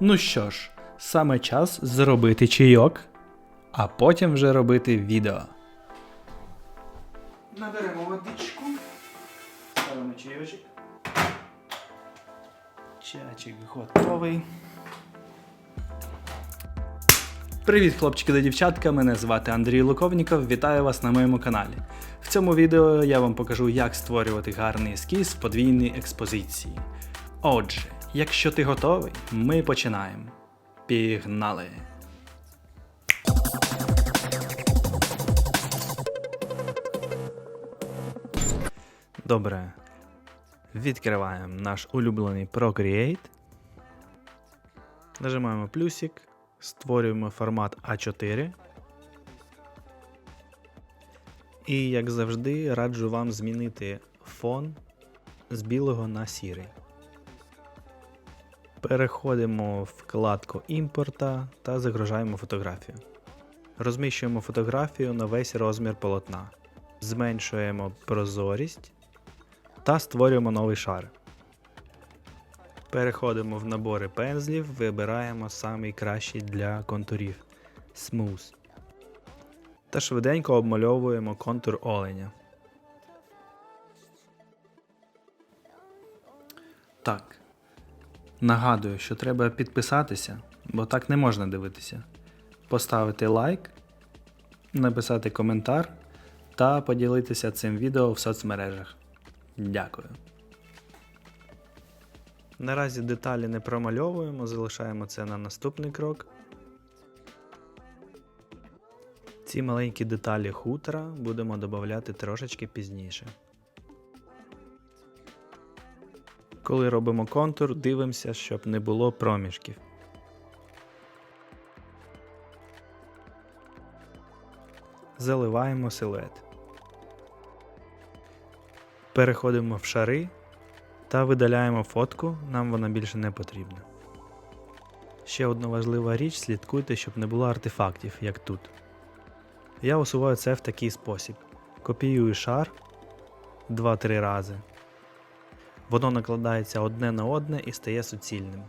Ну що ж, саме час зробити чайок, а потім вже робити відео. Наберемо водичку. Ставимо чайочок. Чайчик готовий. Привіт, хлопчики та дівчатка! Мене звати Андрій Луковніков. Вітаю вас на моєму каналі. В цьому відео я вам покажу, як створювати гарний ескіз подвійної експозиції. Отже, якщо ти готовий, ми починаємо. Пігнали! Добре. Відкриваємо наш улюблений Procreate. Нажимаємо плюсик, створюємо формат А4. І, як завжди, раджу вам змінити фон з білого на сірий. Переходимо в вкладку імпорта та загружаємо фотографію. Розміщуємо фотографію на весь розмір полотна. Зменшуємо прозорість та створюємо новий шар. Переходимо в набори пензлів, вибираємо самий кращий для контурів Smooth. Та швиденько обмальовуємо контур оленя. Так. Нагадую, що треба підписатися, бо так не можна дивитися. Поставити лайк, написати коментар та поділитися цим відео в соцмережах. Дякую. Наразі деталі не промальовуємо, залишаємо це на наступний крок. Ці маленькі деталі хутора будемо додати трошечки пізніше. Коли робимо контур, дивимося, щоб не було проміжків. Заливаємо силует. Переходимо в шари та видаляємо фотку, нам вона більше не потрібна. Ще одна важлива річ, слідкуйте, щоб не було артефактів, як тут. Я усуваю це в такий спосіб: копіюю шар 2-3 рази. Воно накладається одне на одне і стає суцільним.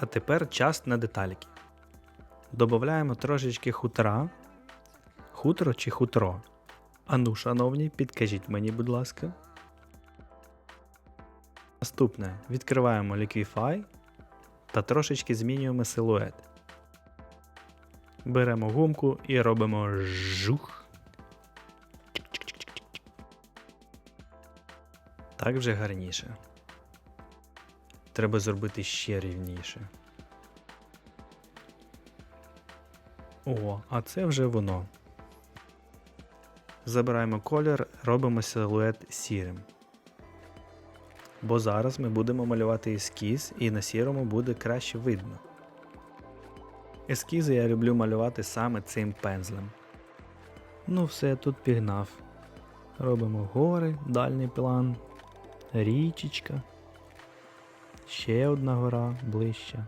А тепер час на детальки. Добавляємо трошечки хутра. Хутро чи хутро? Ану, шановні, підкажіть мені, будь ласка. Наступне відкриваємо Liquify та трошечки змінюємо силует. Беремо гумку і робимо жух. Так вже гарніше. Треба зробити ще рівніше. О, а це вже воно. Забираємо колір, робимо силует сірим. Бо зараз ми будемо малювати ескіз і на сірому буде краще видно. Ескізи я люблю малювати саме цим пензлем. Ну все, тут пігнав. Робимо гори, дальній план, річечка. Ще одна гора ближче.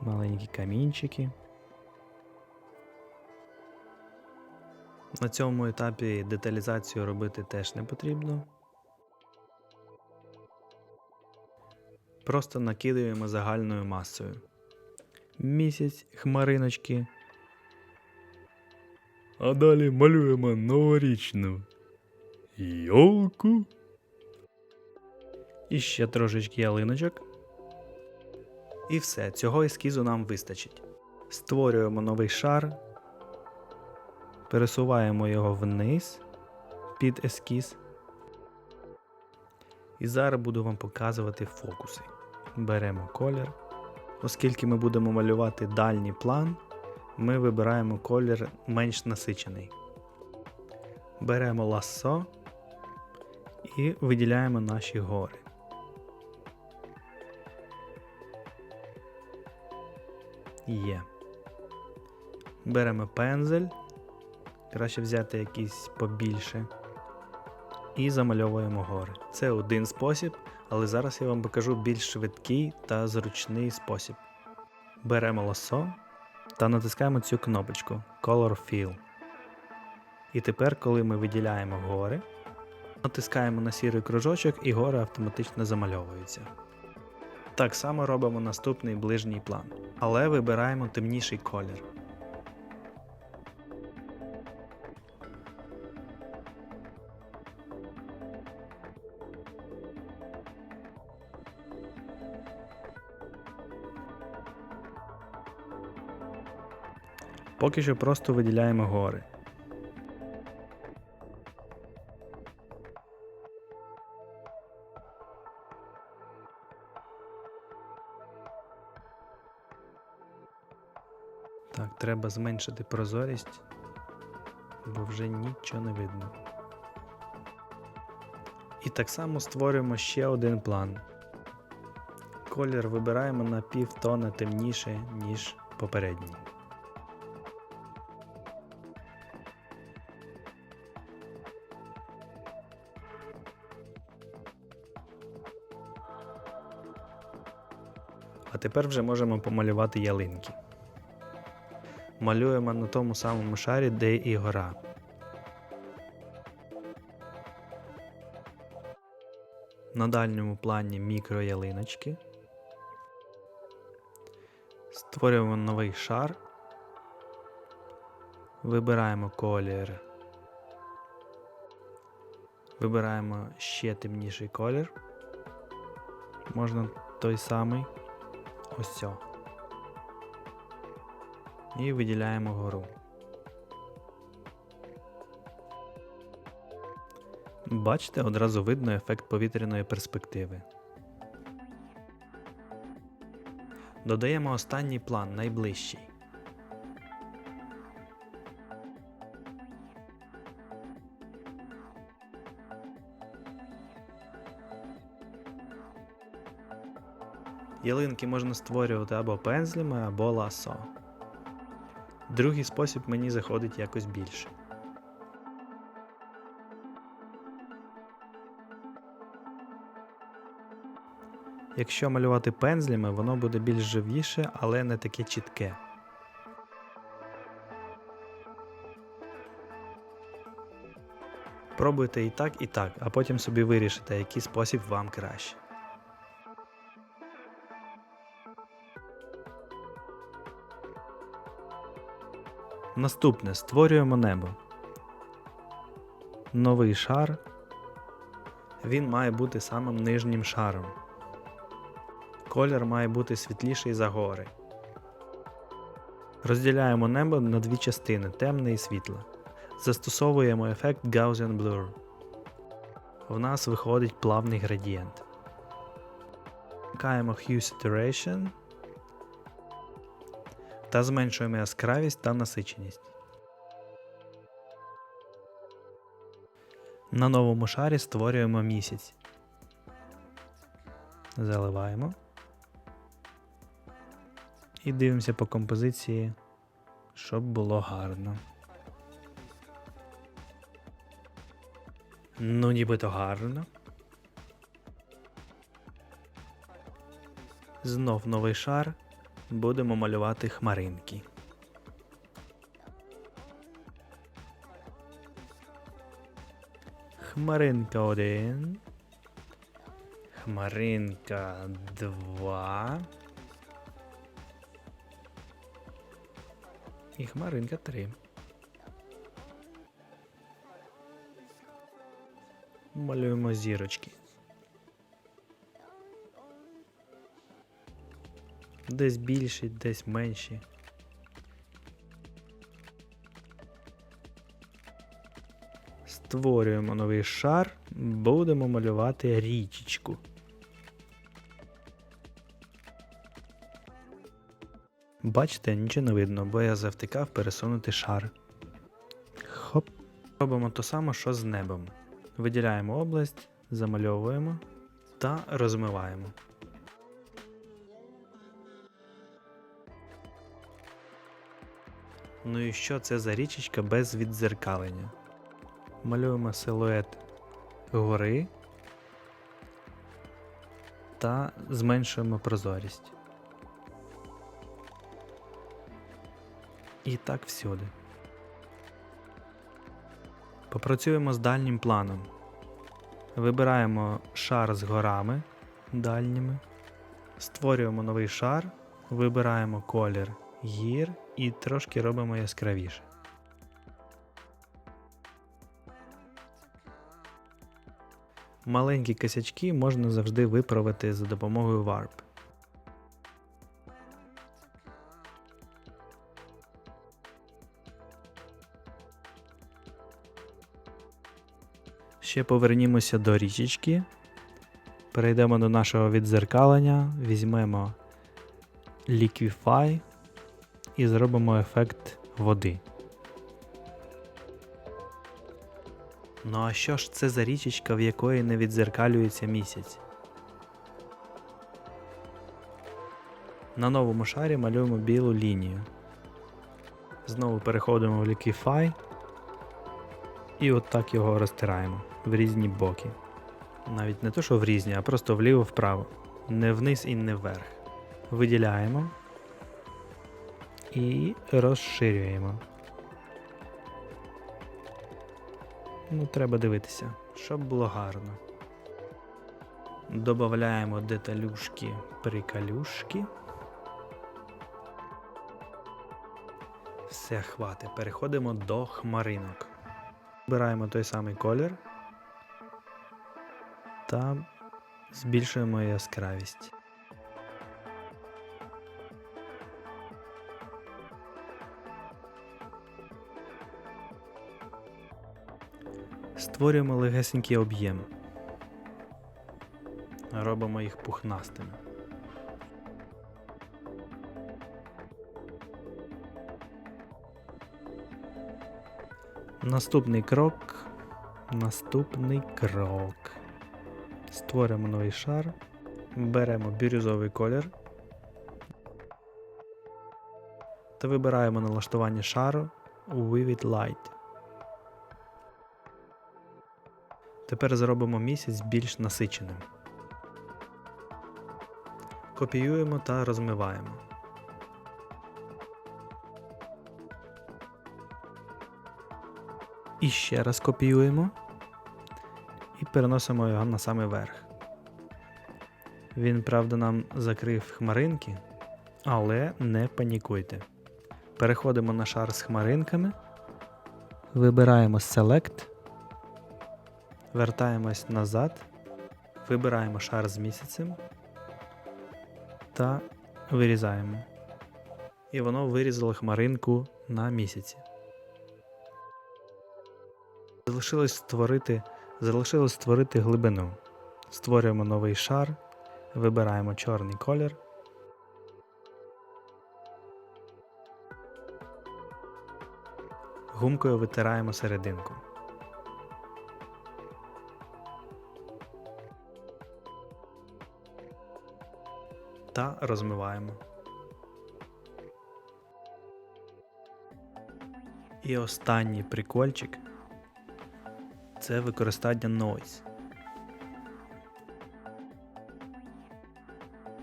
Маленькі камінчики. На цьому етапі деталізацію робити теж не потрібно. Просто накидаємо загальною масою. Місяць, хмариночки. А далі малюємо новорічну йолку. І ще трошечки ялиночок. І все, цього ескізу нам вистачить. Створюємо новий шар, пересуваємо його вниз під ескіз. І зараз буду вам показувати фокуси. Беремо колір. Оскільки ми будемо малювати дальній план, ми вибираємо колір менш насичений. Беремо лассо і виділяємо наші гори. Є. Беремо пензель. Краще взяти якийсь побільше. І замальовуємо гори. Це один спосіб, але зараз я вам покажу більш швидкий та зручний спосіб. Беремо ласо та натискаємо цю кнопочку Color Fill. І тепер, коли ми виділяємо гори, Натискаємо на сірий кружочок і гори автоматично замальовуються. Так само робимо наступний ближній план, але вибираємо темніший колір. Поки що просто виділяємо гори. Так, треба зменшити прозорість, бо вже нічого не видно. І так само створюємо ще один план. Колір вибираємо на півтона темніше, ніж попередній. А тепер вже можемо помалювати ялинки. Малюємо на тому самому шарі, де і гора. На дальньому плані мікроялиночки. Створюємо новий шар. Вибираємо колір. Вибираємо ще темніший колір. Можна той самий. Ось цього. І виділяємо гору. Бачите, одразу видно ефект повітряної перспективи. Додаємо останній план, найближчий. Ялинки можна створювати або пензлями, або ласо. Другий спосіб мені заходить якось більше. Якщо малювати пензлями, воно буде більш живіше, але не таке чітке. Пробуйте і так, і так, а потім собі вирішите, який спосіб вам краще. Наступне створюємо небо. Новий шар. Він має бути самим нижнім шаром. Колір має бути світліший за гори. Розділяємо небо на дві частини темне і світле. Застосовуємо ефект Gaussian Blur. В нас виходить плавний градієнт. Вмикаємо Hue Saturation та зменшуємо яскравість та насиченість. На новому шарі створюємо місяць. Заливаємо. І дивимося по композиції, щоб було гарно. Ну, нібито гарно. Знов новий шар. Будемо малювати хмаринки. Хмаринка 1. Хмаринка 2. І хмаринка 3. Малюємо зірочки. Десь більші, десь менші. Створюємо новий шар, будемо малювати річечку. Бачите, нічого не видно, бо я завтикав пересунути шар. Хоп. Робимо то саме, що з небом. Виділяємо область, замальовуємо та розмиваємо. Ну і що це за річечка без віддзеркалення? Малюємо силует гори та зменшуємо прозорість. І так всюди. Попрацюємо з дальнім планом. Вибираємо шар з горами дальніми. Створюємо новий шар, вибираємо колір гір і трошки робимо яскравіше. Маленькі косячки можна завжди виправити за допомогою Warp. Ще повернімося до річечки. Перейдемо до нашого відзеркалення, візьмемо Liquify і зробимо ефект води. Ну а що ж це за річечка, в якої не відзеркалюється місяць? На новому шарі малюємо білу лінію. Знову переходимо в Liquify і от так його розтираємо в різні боки. Навіть не то, що в різні, а просто вліво-вправо. Не вниз і не вверх. Виділяємо і розширюємо. Ну, треба дивитися, щоб було гарно. Добавляємо деталюшки приколюшки. Все хватить. Переходимо до хмаринок. Вибираємо той самий колір та збільшуємо яскравість. Створюємо легесенький об'єм. Робимо їх пухнастими. Наступний крок. Наступний крок. Створимо новий шар. Беремо бірюзовий колір. Та вибираємо налаштування шару Vivid Light. Тепер зробимо місяць більш насиченим. Копіюємо та розмиваємо. І ще раз копіюємо і переносимо його на самий верх. Він, правда, нам закрив хмаринки, але не панікуйте. Переходимо на шар з хмаринками, вибираємо Select, вертаємось назад, вибираємо шар з місяцем та вирізаємо. І воно вирізало хмаринку на місяці. Залишилось створити, залишилось створити глибину. Створюємо новий шар, вибираємо чорний колір. Гумкою витираємо серединку. Та розмиваємо. І останній прикольчик це використання Noise.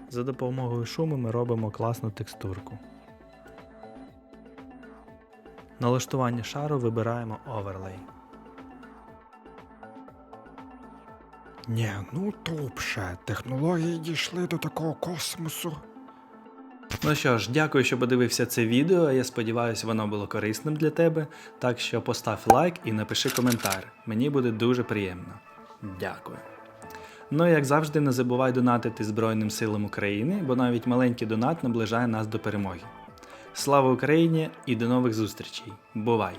За допомогою шуму ми робимо класну текстурку. Налаштування шару вибираємо Overlay. Ні, ну тупше. Технології дійшли до такого космосу. Ну що ж, дякую, що подивився це відео. Я сподіваюся, воно було корисним для тебе. Так що постав лайк і напиши коментар. Мені буде дуже приємно. Дякую. Ну і як завжди, не забувай донатити Збройним силам України, бо навіть маленький донат наближає нас до перемоги. Слава Україні і до нових зустрічей! Бувай!